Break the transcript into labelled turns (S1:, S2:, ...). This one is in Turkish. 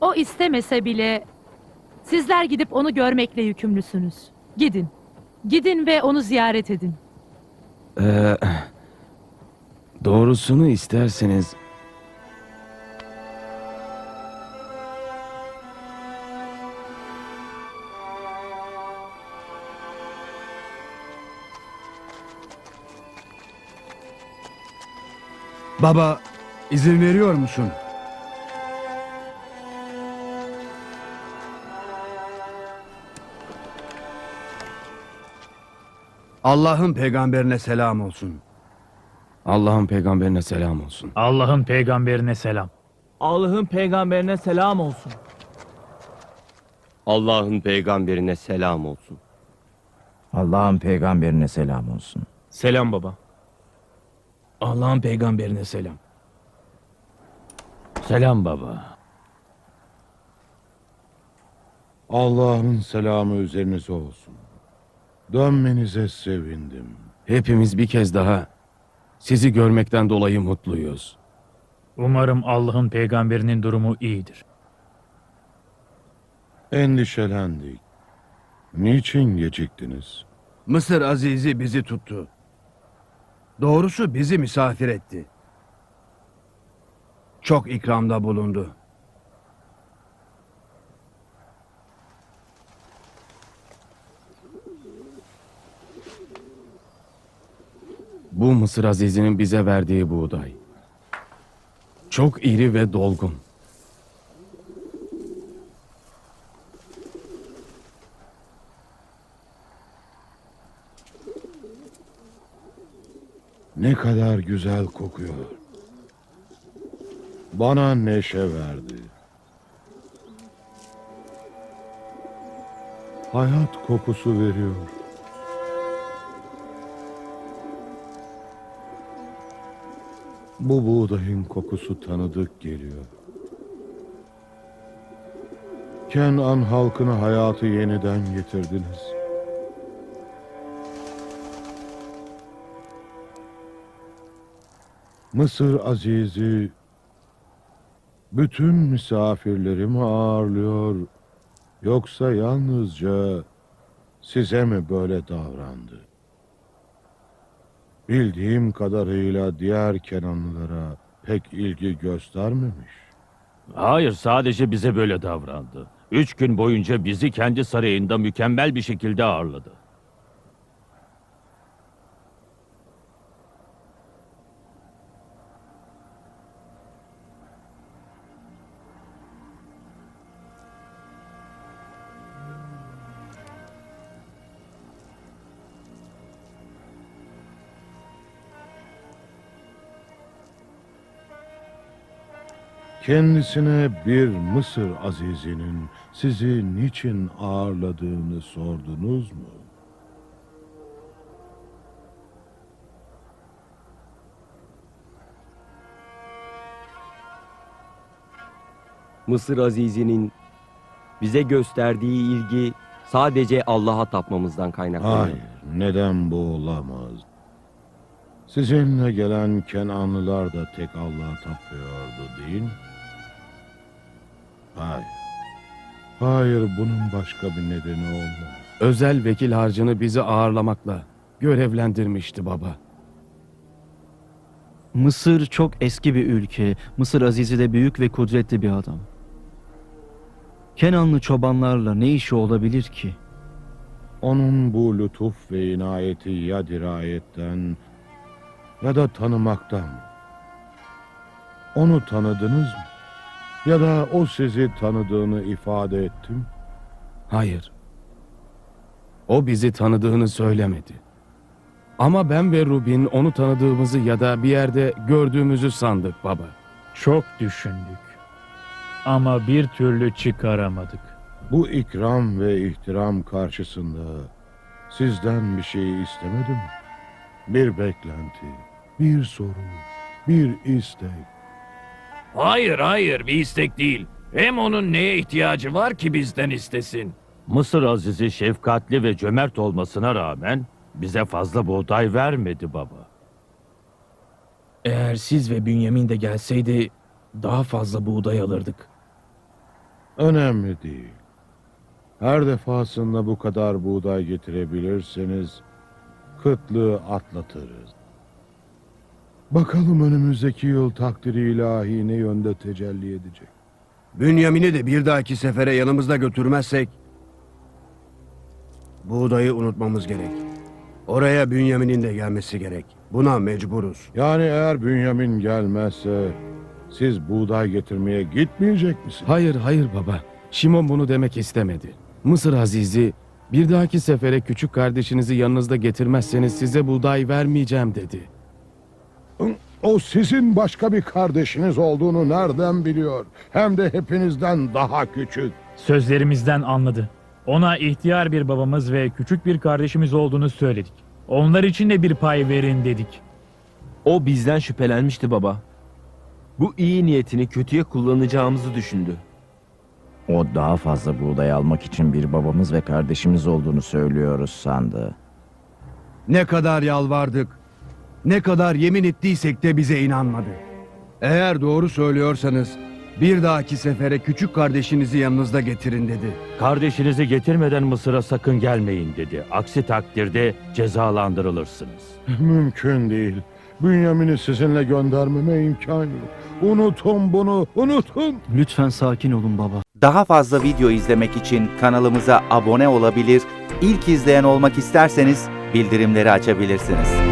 S1: O istemese bile sizler gidip onu görmekle yükümlüsünüz. Gidin. Gidin ve onu ziyaret edin.
S2: Ee, doğrusunu isterseniz
S3: Baba, izin veriyor musun? Allah'ın peygamberine selam olsun.
S2: Allah'ın peygamberine selam olsun.
S4: Allah'ın peygamberine selam.
S5: Allah'ın peygamberine selam olsun.
S6: Allah'ın peygamberine selam olsun.
S7: Allah'ın peygamberine selam olsun.
S5: Selam baba. Allah'ın peygamberine selam.
S4: Selam baba.
S8: Allah'ın selamı üzerinize olsun. Dönmenize sevindim.
S2: Hepimiz bir kez daha sizi görmekten dolayı mutluyuz.
S4: Umarım Allah'ın peygamberinin durumu iyidir.
S8: Endişelendik. Niçin geciktiniz?
S3: Mısır Azizi bizi tuttu. Doğrusu bizi misafir etti. Çok ikramda bulundu.
S2: Bu Mısır Azizi'nin bize verdiği buğday. Çok iri ve dolgun.
S8: Ne kadar güzel kokuyor. Bana neşe verdi. Hayat kokusu veriyor. Bu buğdayın kokusu tanıdık geliyor. Kenan halkına hayatı yeniden getirdiniz. Mısır Azizi bütün misafirlerimi ağırlıyor. Yoksa yalnızca size mi böyle davrandı? Bildiğim kadarıyla diğer Kenanlılara pek ilgi göstermemiş.
S9: Hayır, sadece bize böyle davrandı. Üç gün boyunca bizi kendi sarayında mükemmel bir şekilde ağırladı.
S8: Kendisine bir Mısır azizinin sizi niçin ağırladığını sordunuz mu?
S6: Mısır Azizi'nin bize gösterdiği ilgi sadece Allah'a tapmamızdan kaynaklanıyor.
S8: Hayır, neden bu olamaz? Sizinle gelen Kenanlılar da tek Allah'a tapıyordu değil mi? Hayır. Hayır, bunun başka bir nedeni olmalı.
S2: Özel vekil harcını bizi ağırlamakla görevlendirmişti baba.
S10: Mısır çok eski bir ülke. Mısır Azizi de büyük ve kudretli bir adam. Kenanlı çobanlarla ne işi olabilir ki?
S8: Onun bu lütuf ve inayeti ya dirayetten ya da tanımaktan. Onu tanıdınız mı? Ya da o sizi tanıdığını ifade ettim.
S2: Hayır. O bizi tanıdığını söylemedi. Ama ben ve Rubin onu tanıdığımızı ya da bir yerde gördüğümüzü sandık baba.
S4: Çok düşündük. Ama bir türlü çıkaramadık.
S8: Bu ikram ve ihtiram karşısında sizden bir şey istemedim. Bir beklenti, bir soru, bir istek.
S9: Hayır, hayır, bir istek değil. Hem onun neye ihtiyacı var ki bizden istesin? Mısır Azizi şefkatli ve cömert olmasına rağmen bize fazla buğday vermedi baba.
S5: Eğer siz ve Bünyamin de gelseydi daha fazla buğday alırdık.
S8: Önemli değil. Her defasında bu kadar buğday getirebilirseniz kıtlığı atlatırız. Bakalım önümüzdeki yıl takdiri ilahi ne yönde tecelli edecek.
S3: Bünyamin'i de bir dahaki sefere yanımızda götürmezsek buğdayı unutmamız gerek. Oraya Bünyamin'in de gelmesi gerek. Buna mecburuz.
S8: Yani eğer Bünyamin gelmezse siz buğday getirmeye gitmeyecek misiniz?
S2: Hayır hayır baba. Şimon bunu demek istemedi. Mısır Aziz'i bir dahaki sefere küçük kardeşinizi yanınızda getirmezseniz size buğday vermeyeceğim dedi.
S8: O sizin başka bir kardeşiniz olduğunu nereden biliyor? Hem de hepinizden daha küçük.
S4: Sözlerimizden anladı. Ona ihtiyar bir babamız ve küçük bir kardeşimiz olduğunu söyledik. Onlar için de bir pay verin dedik.
S6: O bizden şüphelenmişti baba. Bu iyi niyetini kötüye kullanacağımızı düşündü.
S7: O daha fazla buğday almak için bir babamız ve kardeşimiz olduğunu söylüyoruz sandı.
S3: Ne kadar yalvardık, ne kadar yemin ettiysek de bize inanmadı. Eğer doğru söylüyorsanız bir dahaki sefere küçük kardeşinizi yanınızda getirin dedi.
S9: Kardeşinizi getirmeden Mısır'a sakın gelmeyin dedi. Aksi takdirde cezalandırılırsınız.
S8: Mümkün değil. Bünyamin'i sizinle göndermeme imkan yok. Unutun bunu, unutun.
S10: Lütfen sakin olun baba.
S11: Daha fazla video izlemek için kanalımıza abone olabilir, ilk izleyen olmak isterseniz bildirimleri açabilirsiniz.